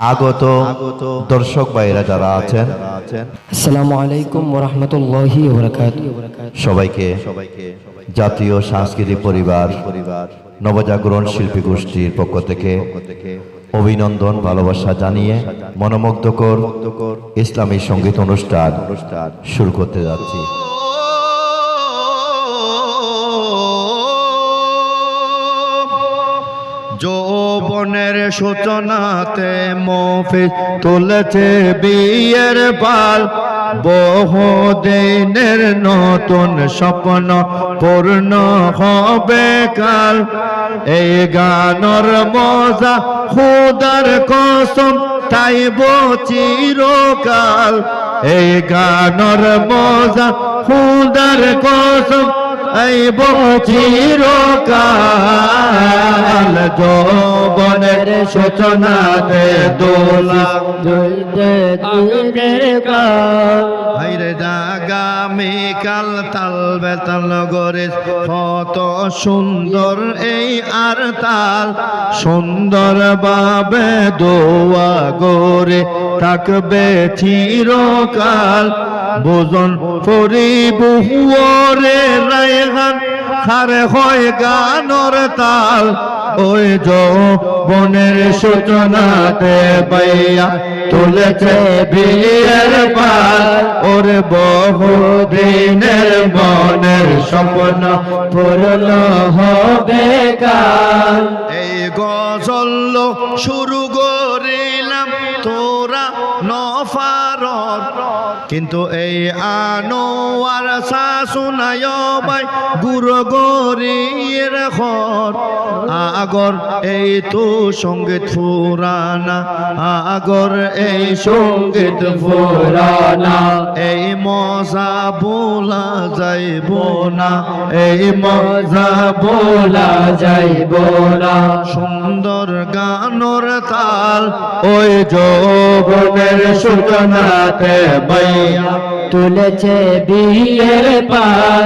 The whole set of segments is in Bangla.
আগত দর্শক ভাইরা যারা আছেন আসসালামু আলাইকুম সবাইকে জাতীয় সাংস্কৃতিক পরিবার নবজাগরণ শিল্পী গোষ্ঠীর পক্ষ থেকে অভিনন্দন ভালোবাসা জানিয়ে মনোমুগ্ধকর ইসলামী সংগীত অনুষ্ঠান শুরু করতে যাচ্ছি। যৌবনের সূচনাতে মফিজ তুলেছে বিয়ের পাল বহুদিনের নতুন স্বপ্ন পূর্ণ হবে কাল। এই গানর মজা খুদার কসম তাইব চিরকাল। এই গানর মজা খুদার কসম আইব চিরকাল যৌবনের সূচনাতে দোলা। হাইরে আগামী কাল তাল বেতাল গরে। কত সুন্দর এই আর তাল সুন্দর বাবে দোয়া গরে। থাকবে চিরকাল। বোজন রায়হান। খারে হয় গানর তাল। ওই বনের সূচনাতে পাইয়া তুলেছে বিয়ের পাল। ওর বহুদিনের মনের স্বপ্ন পূর্ণ হবে কাল। এই গজল শুরু করিলাম কিন্তু এই আনোয়ার শাশুনায় ভাই গুরু গরিয়ের ঘর আগর, এই তো সংগীত ফুরানা। আগর, এই সংগীত ফুরানা। এই মজা বোলা যাইব না। এই মজা বোলা যাইব না। সুন্দর গানর তাল, ওই যৌবনের সূচনাতে বাইয়া তুলেছে বিয়ের পার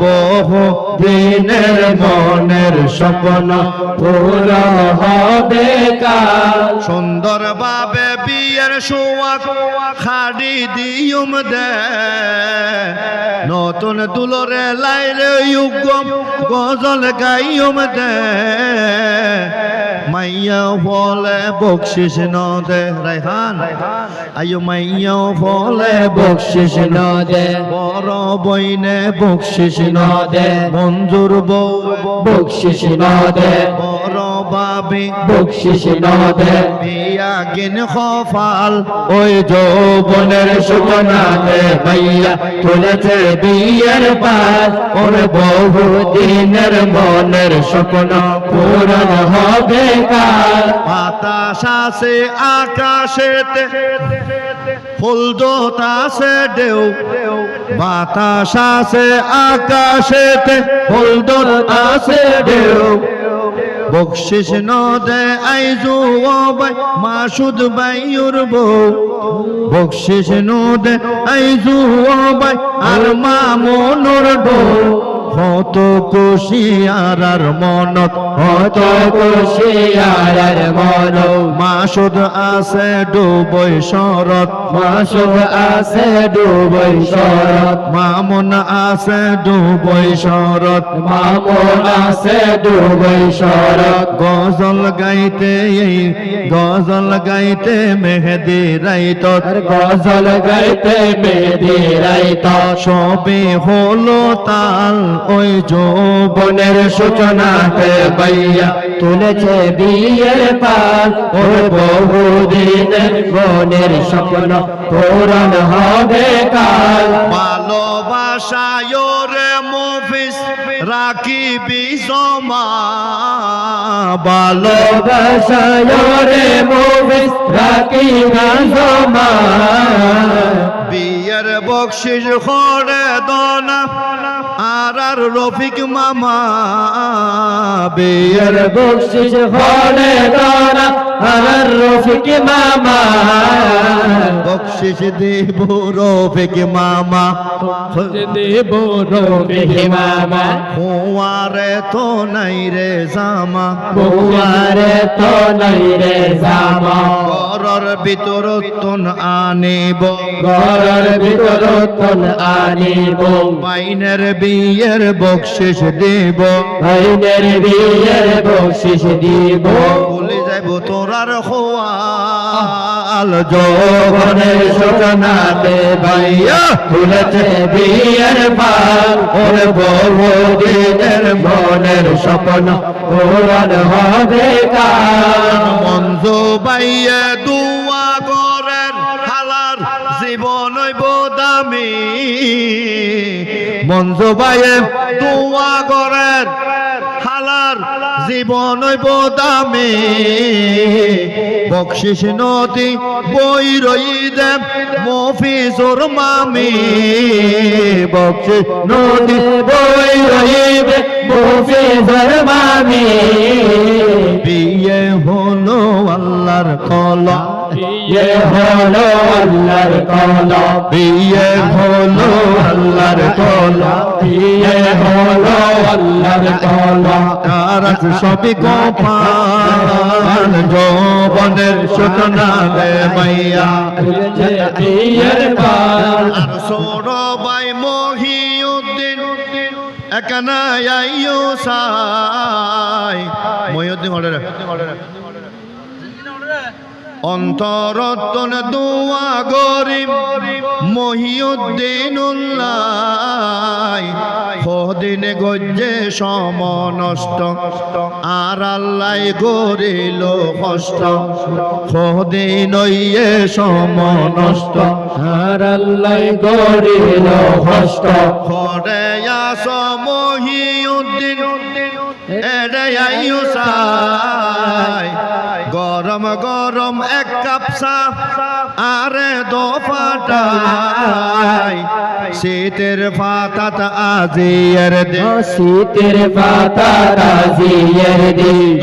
বহু দিনের মনের স্বপ্ন পুরো হবে কাল। সুন্দর ভাবে বিয়ের সোয়াক খাড়ি দিয়ুম দে। নতুন দুলরে লাইলে ইউগম গজল গাইয়ুম দে। মাইয়া ফলে বকশিস ন দে রাইহান আয়ো মাইয়া ফলে বকশিস ন দে বড় বইনে বকশিস ন দে মঞ্জুর বউ বকশিস ন দে বড় বাবি বকশিস ন দে বিয়া গিন খফাল। ওই যৌবনের সূচনাতে ভাইয়া তুলেছে বিয়ের পাল। ওর বহু দিনের মনের স্বপ্ন পূরণ হবে কাল। বাতাস আছে আকাশেতে। ফুল দোতাসে ঢেউ। বাতাস আছে আকাশেতে। ফুল দোতাসে ঢেউ। বকশিস নদে আইজু ও বাই মাসুদ বাইয়ুর বউ। বকশিস নদে আইজু ও ভাই আর মামুনুর বউ। কত কুশিয়ার আর মনত কত খুশিয়ার মন মাসুদ আছে ডুবই শরৎ মাসুক আছে ডুবই শরৎ। মামুন আছে ডুবই শরৎ। মামুন আছে ডুবই শরৎ। গজল গাইতে এই গজল গাইতে মেহেদি রাইত। গজল গাইতে বেদি রাইত। সবে হলো তাল ওই যৌবনের বনের সূচনাতে বাইয়া তুলেছে বিয়ের পাল। ওর বহু দিনের বনের স্বপ্ন পূরণ হবে কাল। ভালোবাসায় রে মফিস রাখি বিজমা ভালো ভালোবাসায় রে মোবিস রাখি গাজমা বিয়ের বকশিস করে দনা। আর রফিক মামা বেয়ার বকশিস হলে দানা। আর রফিক মামা। বকশিস দেব রফিক মামা। দেব রফিক মামা। হুয়ারে তো নাই রে জামা। তো নাই রে জামা। ঘরর ভিতর তন আনিব। ঘরের ভিতর তন আনিব। বাইনের বিয়ের বকশিস দেব। ভাইনের বিয়ের বকশিস দিব। বলে যাইব তোরার খোয়াল যৌবনের সূচনাতে ভাইয়া তুলেছে বিয়ের পাল। ওর বহুদিনের মনের স্বপ্ন পূরণ হবে কাল। মঞ্জ বাইয়ে দুয়া গরের হালার জীবন হইব দামি। মঞ্জ বাইয়ে দুয়া গরের হালার জীবন বোদামে দামি বকশিস নদী বই রই দেব মফিজুর মামি, বকশিস নদী বই রইবে মফিজর মামি। বিয়ে হলো আল্লাহর কলা বিয়ে হলো আল্লাহর কলা। বিয়ে হলো আল্লাহর কলা। বিয়ে হলো আল্লাহর কলা। তারা সবই গোপাল যৌবনের সূচনা দে মাইয়া। বিয়ের পাল আর সৌরবাই মহিউদ্দিন একানা আইয়ো সাই মহিউদ্দিন অর্ডার অন্তরতন দোয়া গরিব মহিউদ্দিন হদিন গজ্জে সমনষ্ট, আর আল্লাই গরিল কষ্ট। হদিন ইয়ে সমনষ্ট, আর আল্লাহ গরিল হস্ত ঘরে আস মহিউদ্দিন গরম গরম এক কাপ চা আরে দোপাটাই। শীতের ফাতাত আজিয়ার দে শীতের পাতা রাজিয়ের দিন।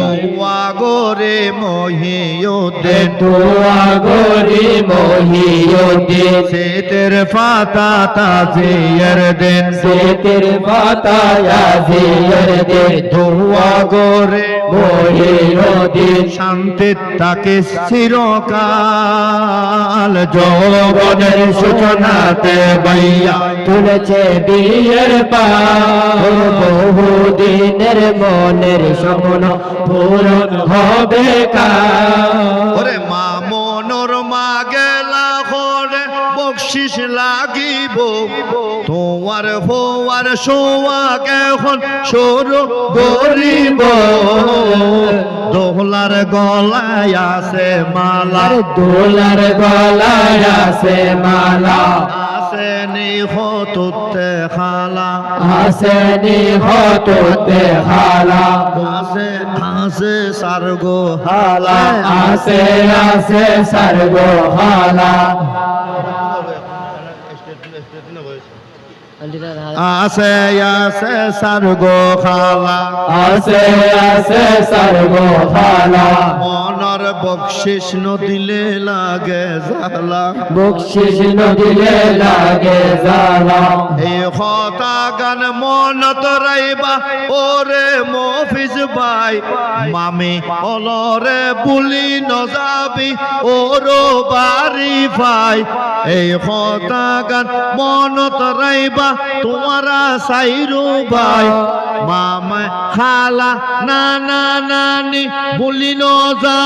দোয়া গোরে মহিউদ্দিন দোয়া গরি মহিউদ্দিন শীতের ফাতাত আজিয়ের দিন। শীতের পাতা রাজিয়ের দিন। দোয়া গোরে মহিউদ্দিন শান্তি তাকে চিরকাল। যৌবনের সূচনাতে বাইয়া। তুলেছে বিয়ের পাল। বহুদিনের মনের স্বপ্ন পূরণ হবে ওরে মা মনোর মা গেলা করে বকশিস লাগিব। তোমার ফোয়ার সোয়া কেখন সরু গরিব দোলার গলায় আছে মালা। দোলার গলায় আছে মালা। আছে নিহতুতে খালা। আসেনি হততে হালা আছে আছে সারগো হালা। আসে আসে সর্ব হালা। আছে আছে সারগো খালা আসে আসে সর্ব হালা। মনর বকশিস নদিলে লাগে জালা বকশিস নদিলে লাগে জালা এই কথা গান মনত রাইবা ওরে মফিজ ভাই। মামি অলরে বুলি নজাবি ওরো বাড়ি ভাই। এই কথা গান মনত রাইবা তোমারা সাইরু ভাই। মামা খালা না না নানি বুলি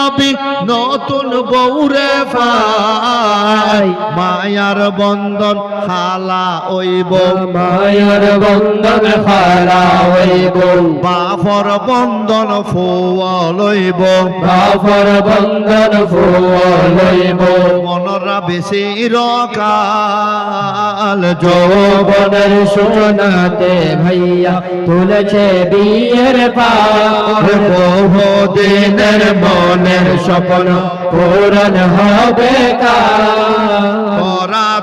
নজাবি নতুন বউরে ভাই। মায়ার বন্ধন খালা ওইব মায়ের বন্ধন হারা হইব বাফর বন্ধন ফুয়া লইব বাফর বন্ধন ফুল হইব মন অনরা বেশি রকাল যৌবনের সূচনাতে ভাইয়া তুলেছে বিয়ের পার বহুদিনের মনের স্বপ্ন পূরণ হবে কার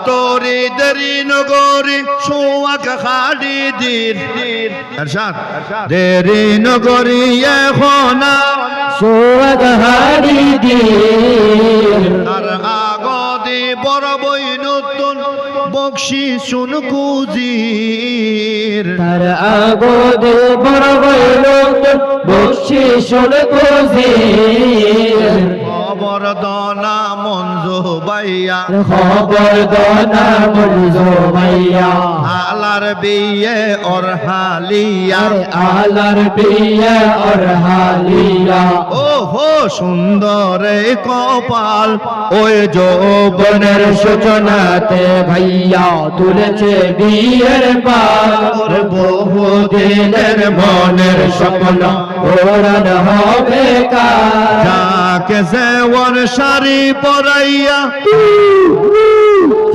তোরি দেরি নগরী সোয়াক খাড়ি দির এরশাদ দেরি নগরী এখন তার আগদি বড় বই নতুন বক্সি শুন কুজির তার আগদে বড় বইল বসি শোন কুজির খবর দনা মঞ্জু বাইয়া খবর দনা মঞ্জু ভাইয়া। আলার বিয়ে ওর হালিয়া। আলার বিয়ে আর হালিয়া। ও হো সুন্দর কপাল। ওই যৌবনের বনের সূচনাতে ভাইয়া তুলেছে বিয়ের পার বহুদিনের মনের স্বপ্ন পূরণ হবে কার যাকে সেবন শাড়ি পরাইয়া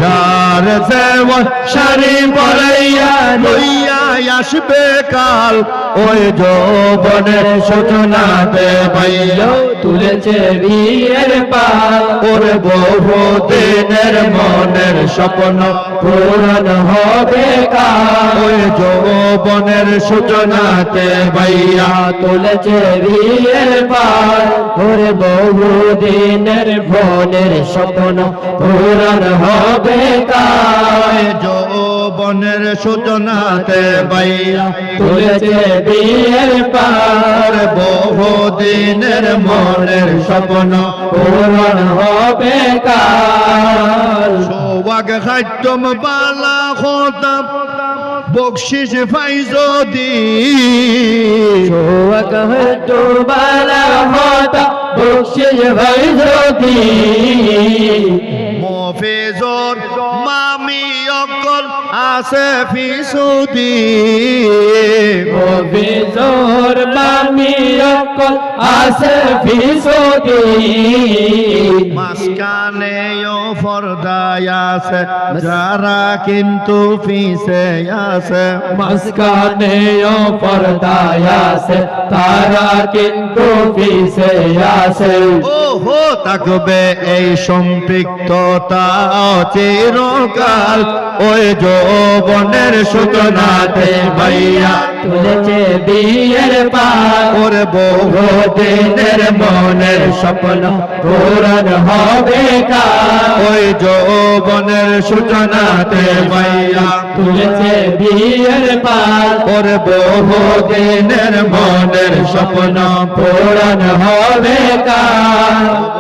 যার দেওয়ার শাড়ি পরাইয়া লইয়া আসবে কাল, ওই যৌবনের সূচনাতে ভাইয়া তুলেছে বিয়ের পার ওর বহু দিনের মনের স্বপ্ন পূরণ হবে কার ওই যৌবনের সূচনাতে ভাইয়া তুলেছে বিয়ের পার ওর বহু দিনের ভনের স্বপ্ন পূরণ হবে কার ওই যৌবনের সূচনাতে ভাইয়া তুলেছে বিয়ের পার। বহু দিনের মনের স্বপ্ন পূরণ হবে কার সোয়াগ খাদ্যম বালা খতাম বকশিস ফাইজদি শোক হতো বালা হতা বকশিস ভাই যদি। মফেজর আছে ফিসুদি। অভিজোর বামি অকল আছে ফিসদি। মাসকানে ফরদায় আছে যারা কিন্তু ফিসে আছে। মাসকানে ও পর্দায় আছে তারা কিন্তু পিছে আছে। ও হো থাকবে এই সম্পৃক্ততা চিরকাল। ওই যৌবনের সূচনাতে ভাইয়া তুলেছে বিয়ের পার ওর বহু দিনের মনের স্বপ্ন। পূরণ হবে ওই যৌবনের সূচনাতে মাইয়া তুলেছে বিয়ের পাল ওর বহু দিনের মনের স্বপ্ন পূরণ হবে কার?